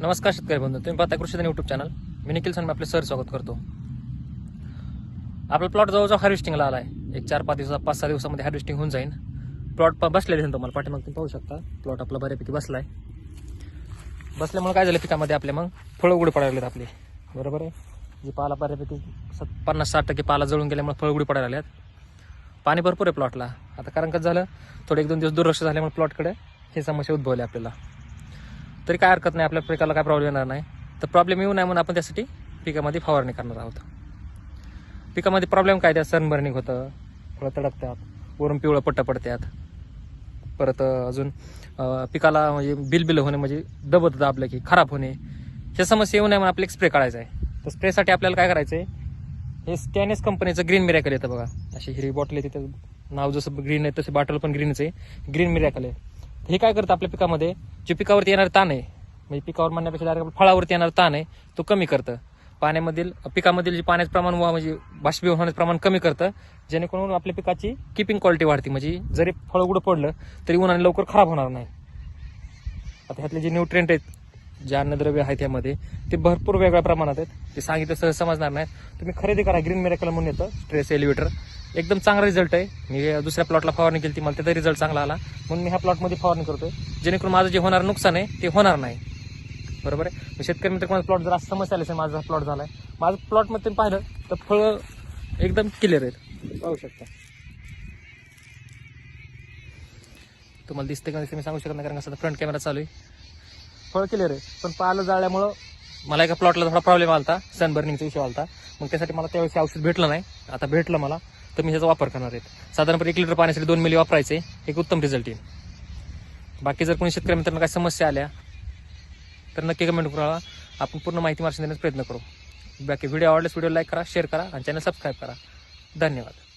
नमस्कार शेतकरी बंधू तुम्ही पाहता कृषी युट्यूब चॅनल मी निखिल सन आपले सर स्वागत करतो. आपला प्लॉट जवळजवळ हार्वेस्टिंगला आला आहे एक चार पाच दिवसा पाच सहा दिवसामध्ये हार्वेस्टिंग होऊन जाईल प्लॉट बसलेले दिसेल तुम्हाला पाठीमाग तुम्ही पाहू शकता. प्लॉट आपला बऱ्यापैकी बसला आहे बसल्यामुळे काय झालं पिकामध्ये आपले मग? फळं उघडे पडायला आपले. बरोबर आहे? जी पाला बऱ्यापैकी सत पन्नास साठ टक्के पाला जळून गेल्यामुळे फळं उघडी पडायला लागल्यात पाणी भरपूर आहे प्लॉटला आता कारण कसं झालं? थोडे एक दोन दिवस दुर्लक्ष झाल्यामुळे प्लॉटकडे ही समस्या उद्भवली आपल्याला. तरी काय हरकत नाही आपल्या पिकाला काय प्रॉब्लेम येणार नाही. तर प्रॉब्लेम येऊ नये म्हणून आपण त्यासाठी पिकामध्ये फवारणी करणार आहोत. पिकामध्ये प्रॉब्लेम काय? त्या सनबर्निंग होतं फळं तडकतात वरून पिवळं पट्ट पडतात. परत अजून पिकाला म्हणजे बिलबिल होणे म्हणजे दबत दाबलं की खराब होणे. ह्या समस्या येऊ नये म्हणून आपल्याला एक स्प्रे काढायचा आहे. तर स्प्रेसाठी आपल्याला काय करायचं आहे हे स्टॅनेस कंपनीचं ग्रीन मिरॅकल येतं बघा. अशी हिरवी बॉटल येते त्याचं नाव जसं ग्रीन आहे तसे बॉटल पण ग्रीनच आहे. ग्रीन मिरॅकल आहे. हे काय करतं आपल्या पिकामध्ये? जे पिकावरती येणार ताण आहे म्हणजे पिकावर म्हणण्यापेक्षा डायरेक्ट फळावरती येणार ताण आहे तो कमी करतं. पाण्यामधील पिकामधील जे पाण्याचं प्रमाण म्हणजे बाष्पीभवन होण्याचं प्रमाण कमी करतं जेणेकरून आपल्या पिकाची किपिंग क्वालिटी वाढते. म्हणजे जरी फळ उघडं पडलं तरी उन्हाने लवकर खराब होणार नाही. आता ह्यातले जे न्यूट्रिएंट आहेत जे अन्नद्रव्य आहेत त्यामध्ये ते भरपूर वेगळ्या प्रमाणात आहेत. ते सांगितलं सहज समजणार नाही. तुम्ही खरेदी करा ग्रीन मेरेकल म्हणून येतं स्ट्रेस एलिव्हेटर एकदम चांगला रिझल्ट आहे. मी दुसऱ्या प्लॉटला फवारणी केली ती मला त्याचा रिझल्ट चांगला आला. म्हणून मी ह्या प्लॉटमध्ये फवारणी करतोय. जेणेकरून माझं जे होणार नुकसान आहे ते होणार नाही. बरोबर आहे? मग शेतकरी मित्र माझा प्लॉट जर असं समस्या आली असेल माझा प्लॉट झालाय. माझं प्लॉटमध्ये पाहिलं तर फळं एकदम क्लिअर आहेत. पाहू शकता. तुम्हाला दिसते का दिसते मी सांगू शकत नाही कारण कसं फ्रंट कॅमेरा चालू आहे. फळ क्लिअर आहे पण पालं जाळल्यामुळं मला एका प्लॉटला थोडा प्रॉब्लेम आला होता सनबर्निंगचा इश्यू आला होता मग त्यासाठी मला त्यावेळेस औषध भेटलं नाही. आता भेटलं मला. तर मी ह्याचा वापर करणार आहेत साधारणपणे एक लिटर पाण्यासाठी दोन मिली वापरायचे. एक उत्तम रिझल्ट येईल. बाकी जर कोणी शेतकरी मित्रांना काही समस्या आल्या तर नक्की कमेंट करा. आपण पूर्ण माहिती मार्शन देण्याचा प्रयत्न करू. बाकी व्हिडिओ आवडल्यास व्हिडिओ लाईक करा शेअर करा आणि चॅनल सबस्क्राईब करा. धन्यवाद.